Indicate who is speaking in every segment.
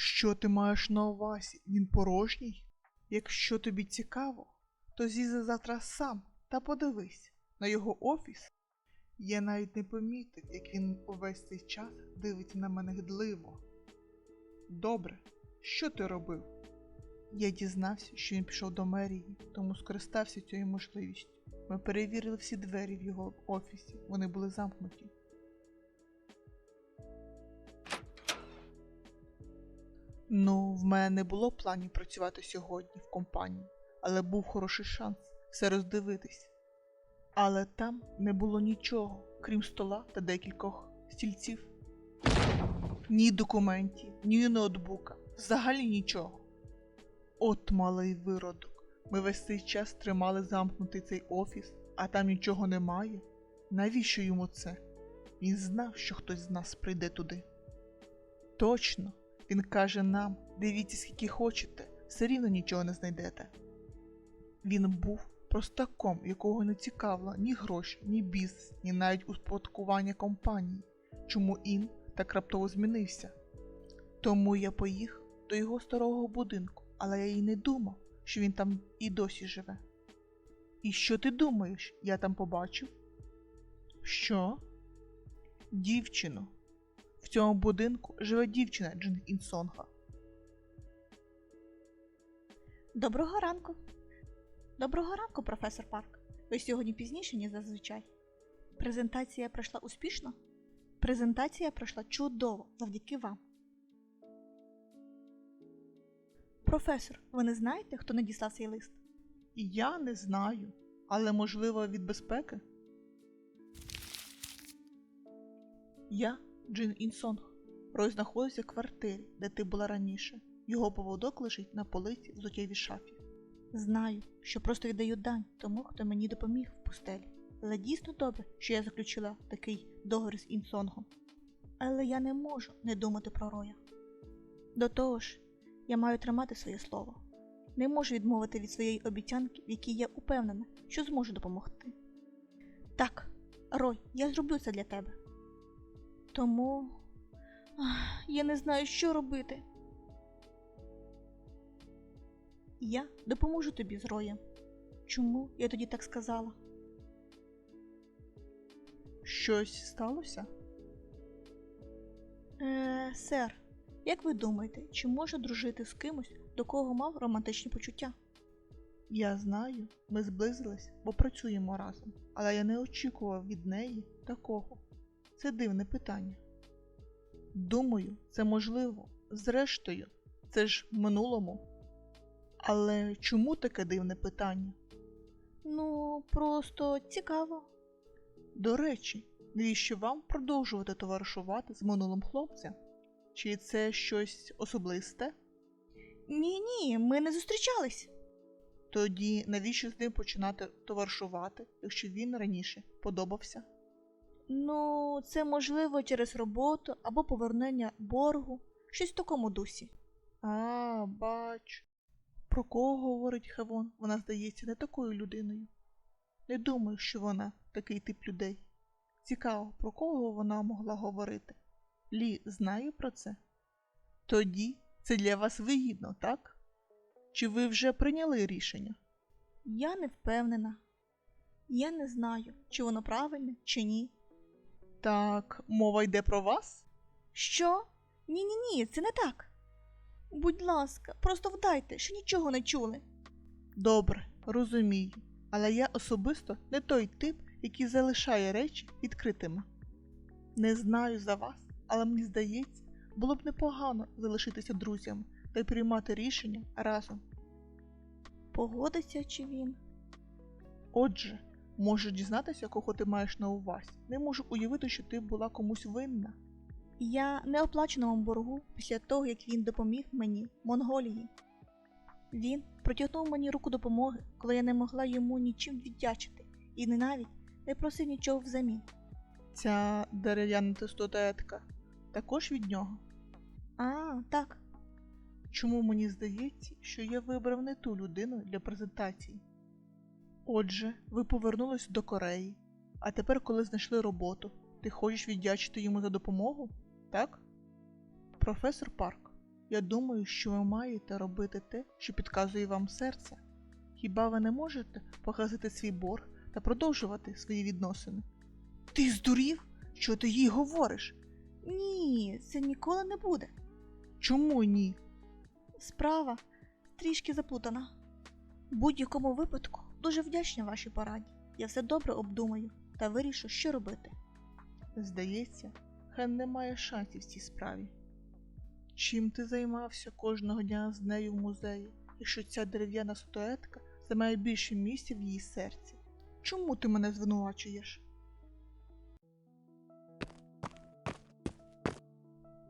Speaker 1: Що ти маєш на увазі? Він порожній? Якщо тобі цікаво, то з'їзди завтра сам та подивись на його офіс. Я навіть не помітив, як він увесь цей час дивиться на мене гидливо. Добре, що ти робив? Я дізнався, що він пішов до мерії, тому скористався цією можливістю. Ми перевірили всі двері в його офісі, вони були замкнуті. Ну, в мене не було планів працювати сьогодні в компанії, але був хороший шанс все роздивитись. Але там не було нічого, крім стола та декількох стільців. Ні документів, ні ноутбука, взагалі нічого. От малий виродок. Ми весь цей час тримали замкнутий цей офіс, а там нічого немає. Навіщо йому це? Він знав, що хтось з нас прийде туди. Точно, він каже нам: дивіться, скільки хочете, все рівно нічого не знайдете. Він був простаком, якого не цікавило ні гроші, ні бізнес, ні навіть успадкування компанії. Чому він так раптово змінився? Тому я поїхав до його старого будинку, але я й не думав, що він там і досі живе. І що ти думаєш, я там побачив? Що? Дівчину. В цьому будинку живе дівчина Джин Інсонга.
Speaker 2: Доброго ранку. Доброго ранку, професор Парк. Ви сьогодні пізніше, ніж зазвичай. Презентація пройшла успішно? Презентація пройшла чудово завдяки вам. Професор, ви не знаєте, хто надіслав цей лист?
Speaker 1: Я не знаю, але можливо від безпеки. Я Джин Інсонг. Рой знаходиться в квартирі, де ти була раніше. Його поводок лежить на полиці в зуттєвій шафі.
Speaker 2: Знаю, що просто віддаю дань тому, хто мені допоміг в пустелі. Але дійсно добре, що я заключила такий договір з Інсонгом. Але я не можу не думати про Роя. До того ж, я маю тримати своє слово. Не можу відмовити від своєї обіцянки, в якій я упевнена, що зможу допомогти. Так, Рой, я зроблю це для тебе. Тому я не знаю, що робити. Я допоможу тобі з Роєм. Чому я тоді так сказала?
Speaker 1: Щось сталося?
Speaker 2: Е, сер, як ви думаєте, чи можу дружити з кимось, до кого мав романтичні почуття?
Speaker 1: Я знаю, ми зблизились, бо працюємо разом, але я не очікував від неї такого. Це дивне питання. Думаю, це можливо. Зрештою, це ж в минулому. Але чому таке дивне питання?
Speaker 2: Ну, просто цікаво.
Speaker 1: До речі, навіщо вам продовжувати товаришувати з минулим хлопцем? Чи це щось особисте?
Speaker 2: Ні, ні, ми не зустрічались.
Speaker 1: Тоді навіщо з ним починати товаришувати, якщо він раніше подобався?
Speaker 2: Ну, це можливо через роботу або повернення боргу, щось в такому дусі.
Speaker 1: А, бач. Про кого говорить Хевон? Вона здається не такою людиною. Не думаю, що вона такий тип людей. Цікаво, про кого вона могла говорити. Лі знає про це? Тоді це для вас вигідно, так? Чи ви вже прийняли рішення?
Speaker 2: Я не впевнена. Я не знаю, чи воно правильне, чи ні.
Speaker 1: Так, мова йде про вас?
Speaker 2: Що? Ні, ні, ні, це не так. Будь ласка, просто вдайте, що нічого не чули.
Speaker 1: Добре, розумію. Але я особисто не той тип, який залишає речі відкритими. Не знаю за вас, але мені здається, було б непогано залишитися друзями та й приймати рішення разом.
Speaker 2: Погодиться чи він?
Speaker 1: Отже, можеш дізнатися, кого ти маєш на увазі. Не можу уявити, що ти була комусь винна.
Speaker 2: Я не оплаченому боргу після того, як він допоміг мені Монголії. Він протягнув мені руку допомоги, коли я не могла йому нічим віддячити, і не навіть не просив нічого взамін.
Speaker 1: Ця дерев'яна статуетка також від нього.
Speaker 2: А, так.
Speaker 1: Чому мені здається, що я вибрав не ту людину для презентації? Отже, ви повернулись до Кореї, а тепер, коли знайшли роботу, ти хочеш віддячити йому за допомогу? Так? Професор Парк, Я думаю, що ви маєте робити те, що підказує вам серце. Хіба ви не можете погасити свій борг та продовжувати свої відносини? Ти здурів? Що ти їй говориш?
Speaker 2: Ні, це ніколи не буде.
Speaker 1: Чому ні?
Speaker 2: Справа трішки заплутана. В будь-якому випадку дуже вдячна вашій пораді. Я все добре обдумаю та вирішу, що робити.
Speaker 1: Здається, Хен не має шансів в цій справі. Чим ти займався кожного дня з нею в музеї, якщо ця дерев'яна статуетка займає більше місця в її серці? Чому ти мене звинувачуєш?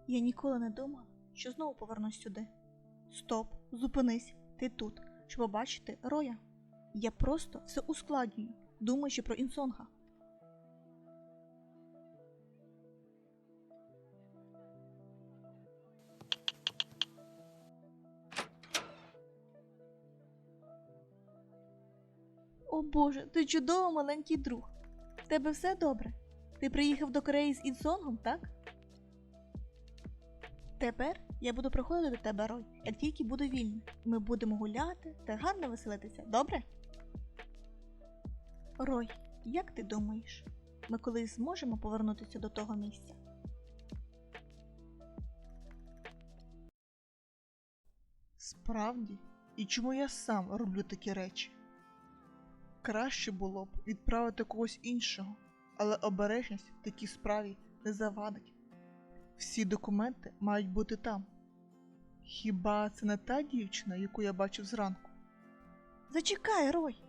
Speaker 2: Я ніколи не думала, що знову повернусь сюди. Стоп, зупинись, ти тут, щоб побачити Роя. Я просто все ускладнюю, думаючи про Інсонга. О Боже, ти чудовий маленький друг. В тебе все добре? Ти приїхав до Кореї з Інсонгом, так? Тепер я буду приходити до тебе, Рой, як тільки буду вільний. Ми будемо гуляти та гарно веселитися, добре? Рой, як ти думаєш, ми колись зможемо повернутися до того місця?
Speaker 1: Справді? І чому я сам роблю такі речі? Краще було б відправити когось іншого, але обережність в такій справі не завадить. Всі документи мають бути там. Хіба це не та дівчина, яку я бачив зранку?
Speaker 2: Зачекай, Рой!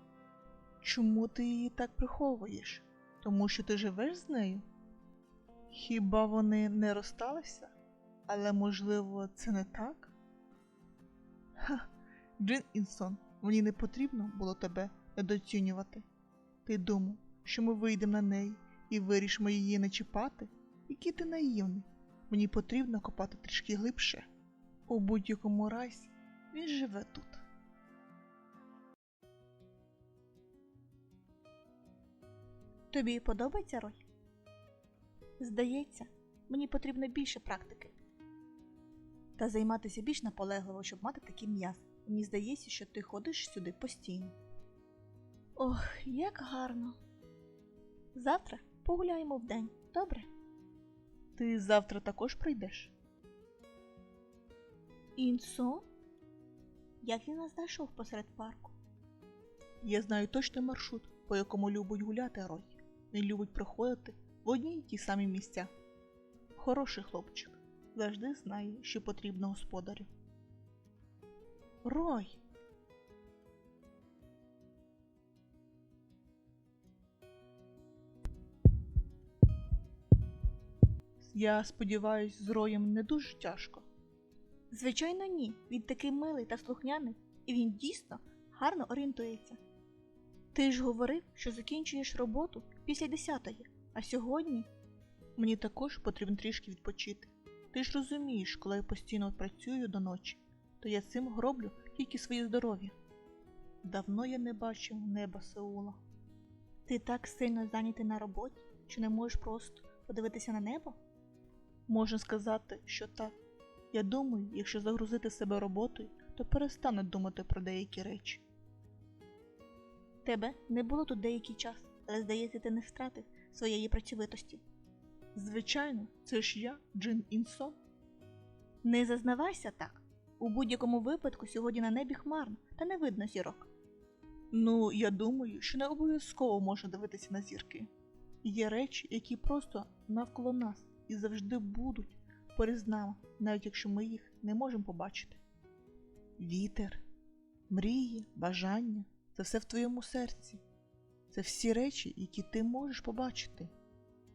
Speaker 1: Чому ти її так приховуєш? Тому що ти живеш з нею? Хіба вони не розсталися? Але можливо, це не так? Ха, Джин Інсон, мені не потрібно було тебе недооцінювати. Ти думав, що ми вийдемо на неї і вирішимо її не чіпати? Який ти наївний. Мені потрібно копати трішки глибше. У будь-якому разі він живе тут.
Speaker 2: Тобі подобається Рой? Здається, мені потрібно більше практики. Та займатися більш наполегливо, щоб мати такий м'яз. Мені здається, що ти ходиш сюди постійно. Ох, як гарно. Завтра погуляємо вдень, добре?
Speaker 1: Ти завтра також прийдеш?
Speaker 2: Інсо? Як він нас знайшов посеред парку?
Speaker 1: Я знаю точний маршрут, по якому любить гуляти Рой. Він любить приходити в одні й ті самі місця. Хороший хлопчик завжди знає, що потрібно господарю. Рой. Я сподіваюсь, з Роєм не дуже тяжко.
Speaker 2: Звичайно, ні. Він такий милий та слухняний, і він дійсно гарно орієнтується. Ти ж говорив, що закінчуєш роботу після десятої, а сьогодні
Speaker 1: Мені також потрібно трішки відпочити. Ти ж розумієш, коли я постійно працюю до ночі, то я цим гроблю тільки своє здоров'я. Давно я не бачив неба Сеула.
Speaker 2: ти так сильно зайнятий на роботі, що не можеш просто подивитися на небо?
Speaker 1: Можна сказати, що так. Я думаю, якщо загрузити себе роботою, то перестану думати про деякі речі.
Speaker 2: Тебе не було тут деякий час, але здається, ти не втратив своєї працьовитості.
Speaker 1: Звичайно, це ж я, Джин Інсон.
Speaker 2: Не зазнавайся так. У будь-якому випадку сьогодні на небі хмарно та не видно зірок.
Speaker 1: Ну, я думаю, що не обов'язково можна дивитися на зірки. Є речі, які просто навколо нас і завжди будуть поряд з нами, навіть якщо ми їх не можемо побачити. Вітер, мрії, бажання це все в твоєму серці. Це всі речі, які ти можеш побачити.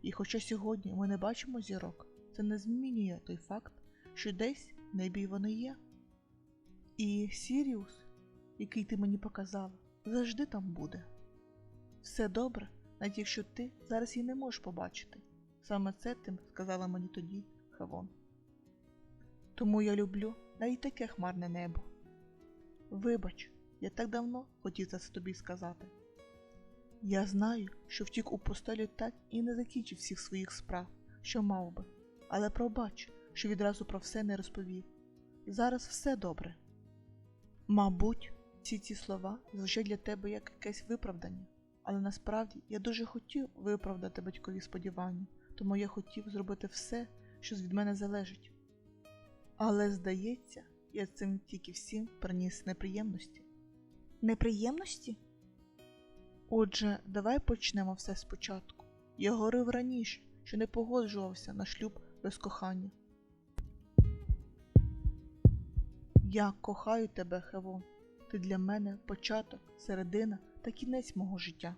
Speaker 1: І хоча сьогодні ми не бачимо зірок, це не змінює той факт, що десь в небі вони є. І Сіріус, який ти мені показала, завжди там буде. Все добре, навіть якщо ти зараз її не можеш побачити. Саме це ти сказала мені тоді, Хавон. Тому я люблю навіть таке хмарне небо. Вибач, я так давно хотів це тобі сказати. Я знаю, що втік у пустелі так і не закінчив всіх своїх справ, що мав би, але пробач, що відразу про все не розповів. Зараз все добре. Мабуть, всі ці слова звучать для тебе як якесь виправдання, але насправді я дуже хотів виправдати батькові сподівання, тому я хотів зробити все, що від мене залежить. Але здається, я цим тільки всім приніс неприємності.
Speaker 2: Неприємності?
Speaker 1: Отже, давай почнемо все спочатку. Я говорив раніше, що не погоджувався на шлюб без кохання. Я кохаю тебе, Хевон. Ти для мене початок, середина та кінець мого життя.